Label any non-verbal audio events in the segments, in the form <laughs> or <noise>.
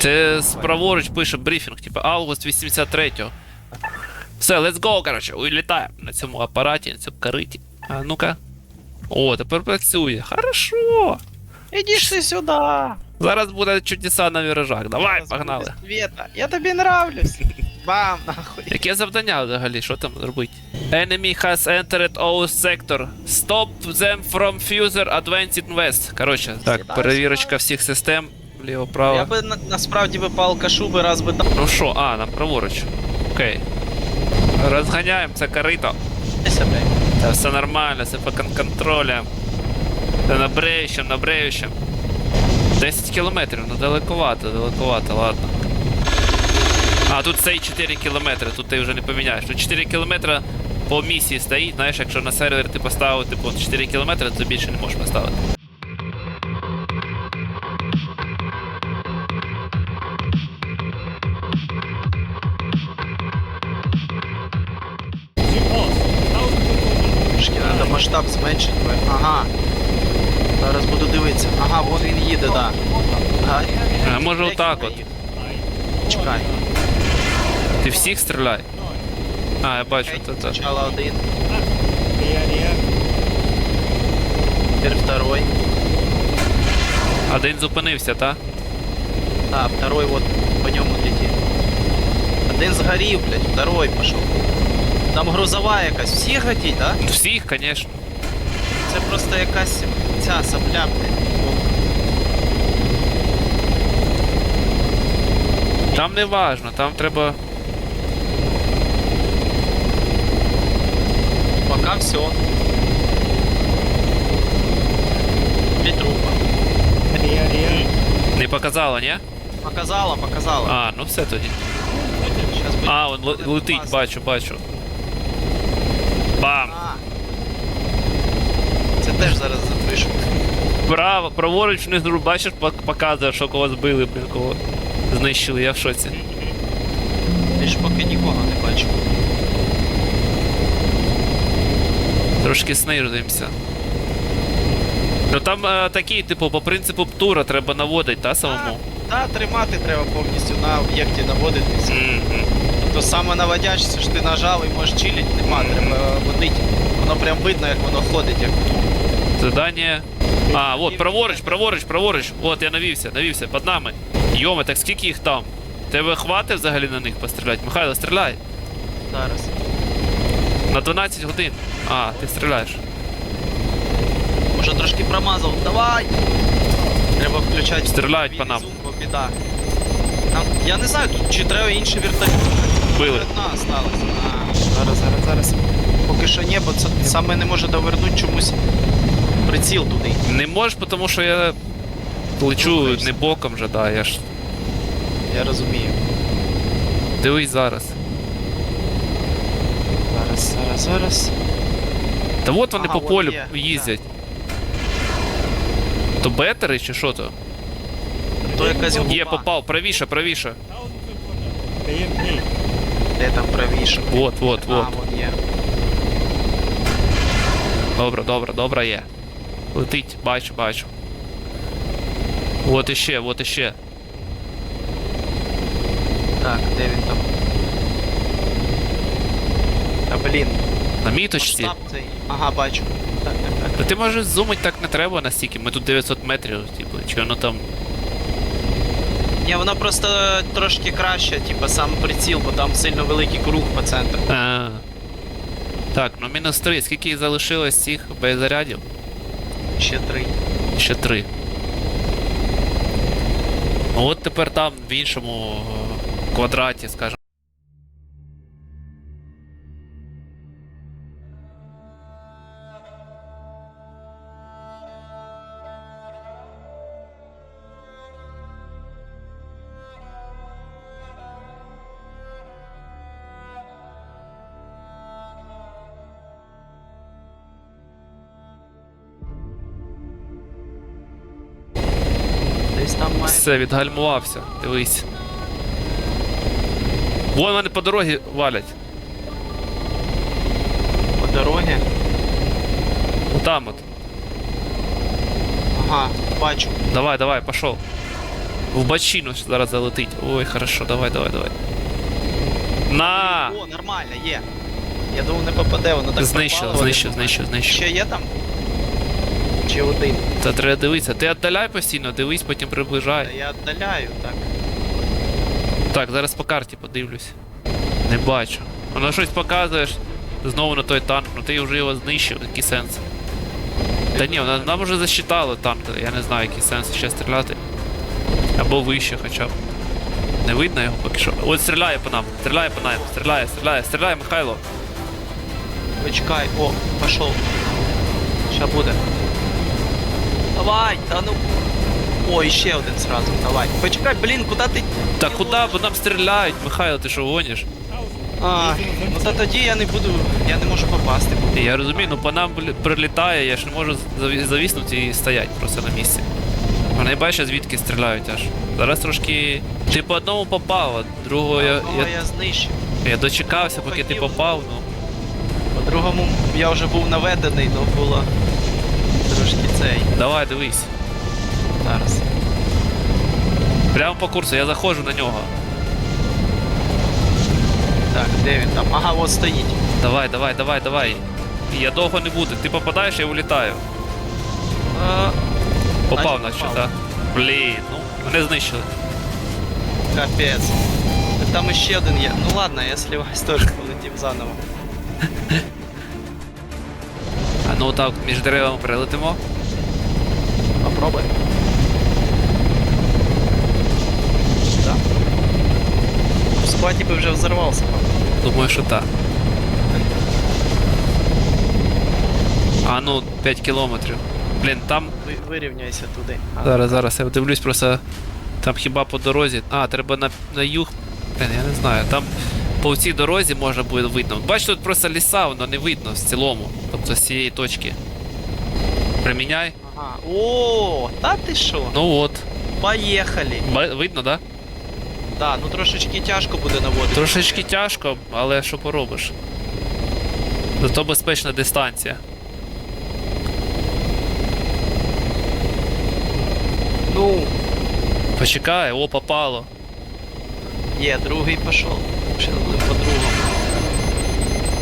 Це праворуч пише брифінг, типу август 83-го. Все, let's go, коротше, улітаємо на цьому апараті, на цьому кариті. А ну-ка. О, тепер працює. Хорошо. Іди ж ти сюди. Зараз буде чудеса на віражах. Давай, Зараз погнали. Света, я тобі нравлюсь. Бам, нахуй. Яке завдання взагалі? Що там робити? Enemy has entered our sector. Stop them from fuser advanced west. Коротше, так, перевірочка всіх систем. Вліво, Я би на- насправді би по алкашу би раз би дав Ну що, а, нам праворуч. Окей. Розганяємо це корито. Та все нормально, все під кон- контролем. Та набреющим, набреющим. 10 кілометрів, ну далековато, далековато, ладно. А, тут цей 4 кілометри, тут ти вже не поміняєш. Тут 4 кілометри по місії стоїть, знаєш, якщо на сервер ти поставив типу 4 кілометри, то більше не можеш поставити. Треба масштаб зменшити. Ага. Зараз буду дивитися. Ага, вон він їде, да. Ага. А може отак от. Чекай. Ти всіх стріляй. А, я бачу, то так. Спочатку один. Тепер второй. Один зупинився, та? А, второй вот по ньому летит. Один згорів, блядь, второй пошел. Там грузова якась. Всі хотіть, да? Всіх, звісно. Це просто якась ця сопля. Там не важно, там треба. Пока все. Три трупа. Не показало, ні? Показала, показала. А, ну все тоді. Щас. А, он л- летить, бачу, бачу. Бам! Це теж зараз запишу. Право, праворуч внизу, бачиш, пок- показує, що кого збили, блін, кого знищили, я в шоці. Ти ж поки нікого не бачу. Трошки снижуємося. Ну там е, такі, типу, по принципу птура треба наводити, та самому? Та тримати треба повністю на об'єкті наводитись. Мгм. То саме наводячся, що ти нажав і можеш чилить, нема, треба водити. Воно прям видно, як воно ходить, як Задання. А, от, праворуч, праворуч, праворуч. От, я навівся, навівся, під нами. Йоме, так скільки їх там? Тебе хватить взагалі на них постріляти? Михайло, стріляй. зараз. На 12 годин. А, ти стріляєш. Може трошки промазав. Давай! Треба включати. Стріляють по нам. зум, бо біда. Нам, я не знаю, тут чи треба інші вертольоти. Били. Одна осталась. А, зараз, зараз, зараз. Поки що ні, бо це саме не може довернути чомусь приціл туди. Не можеш, тому що я лечу Рухаєшся. не боком же, да, я ж. Я розумію. Дивись зараз. Зараз, зараз, зараз. Та от вони Ага, по от полю є, їздять. То бетери чи що то? То якась губа. Є, попав, правіше, правіше. Де там правіше? Вот, вот, А, вот. вон є. Добре, добре, добре є. Летить, бачу, бачу. От іще, от іще. Так, де він там? А блін, На міточці. масштаб цей. Ага, бачу. Так, так, так. Та ти можеш зумить так не треба настільки. Ми тут 900 метрів, типу, чи воно там. Ні, вона просто трошки краще, типу, сам приціл, бо там сильно великий круг по центру. А. Так, ну мінус 3. Скільки залишилось цих боєзарядів? Ще три. Ще 3. Ну от тепер там в іншому е, квадраті, скажімо. Там має. Все, відгальмувався. Дивись. Вон вони по дорозі валять. По дорогі. Отам от. Ага, бачу. Давай, давай, пошел. В бочину зараз залетить. Ой, хорошо, давай, давай, давай. На! О, нормально, є. Я думав, не попаде, воно так Знищив, пропало, знищив, знищив, знищив. Ще є там? Чи один? Та треба дивитися. Ти віддаляй постійно, дивись, потім Та приближай. я віддаляю, так. Так, зараз по карті подивлюсь. Не бачу. Воно щось показуєш. Знову на той танк, ну ти вже його знищив, який сенс. Та ні, вона- нам вже засчитали танк, я не знаю, який сенс ще стріляти. Або вище хоча б. Не видно його поки що. От стріляє по нам, стріляє по нам, стріляє, стріляє, стріляє, Михайло. Почекай, о, пошел. Ща буде. Давай, та ну. О, ще один сразу, давай. Почекай, блін, куди ти. Та куди? Бо нам стріляють, Михайло, ти що гониш? А, ну та тоді я не буду, я не можу попасти. Я розумію, ну по нам блі- прилітає, я ж не можу заві- завіснути і стоять просто на місці. Вони бачать, звідки стріляють аж. Зараз трошки. Ти по одному попав, а другого я, Одного я, я знищив. я дочекався, поки ти попав, ну. По-другому я вже був наведений, но було трошки цей. Давай, дивись. Зараз. Прямо по курсу, я заходжу на нього. Так, де він там? Ага, от стоїть. Давай, давай, давай, давай. Я довго не буду. Ти попадаєш, я улітаю. А, Попав наче, так. Блін, ну, мене знищили. капець. Там іще один є. Ну ладно, я сливаюсь <laughs> теж полетів заново. <laughs> Ну так, між деревами прилетимо. Попробуй. Да. В складі би вже взорвався. Думаю, що так. А ну, 5 кілометрів. Блін, там. Ви, вирівняйся туди. А, Зараз, зараз, я дивлюсь просто. Там хіба по дорозі. А, треба на, на юг. Блін, я не знаю. Там по цій дорозі можна буде видно. Бач, тут просто ліса, воно не видно в цілому. Тобто з цієї точки. Приміняй. Ага. О, та ти що? Ну от. Поїхали. Ба- Видно, да? Да, ну трошечки тяжко буде наводити. Трошечки тяжко, але що поробиш. Зато безпечна дистанція. Ну, Почекай, о, попало. є, другий пішов. Ще буде по другому.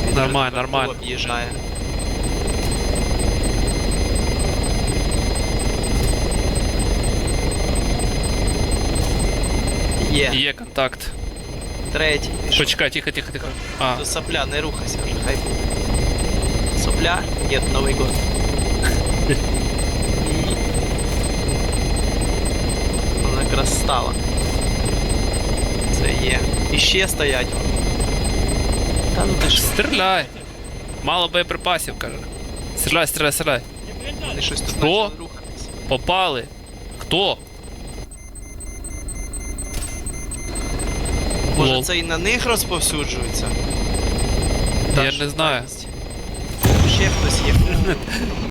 Він Нормально, вже нормально. Об'їжджає. Є, Є контакт. третій. пішов. Почекай, тихо, тихо, тихо. А, То сопля, не рухайся вже, хай буде. Сопля? Нет, Новый год. <laughs> І... Вона якраз стала. Це є. І ще стоять. Та ну ти що, стріляй. Мало боєприпасів, каже. Стріляй, стріляй, стріляй. вони щось тут Що? почали рухатись. Попали. Хто? Може Лол. це і на них розповсюджується? Я Та ж не знаю. Ще хтось є. <laughs>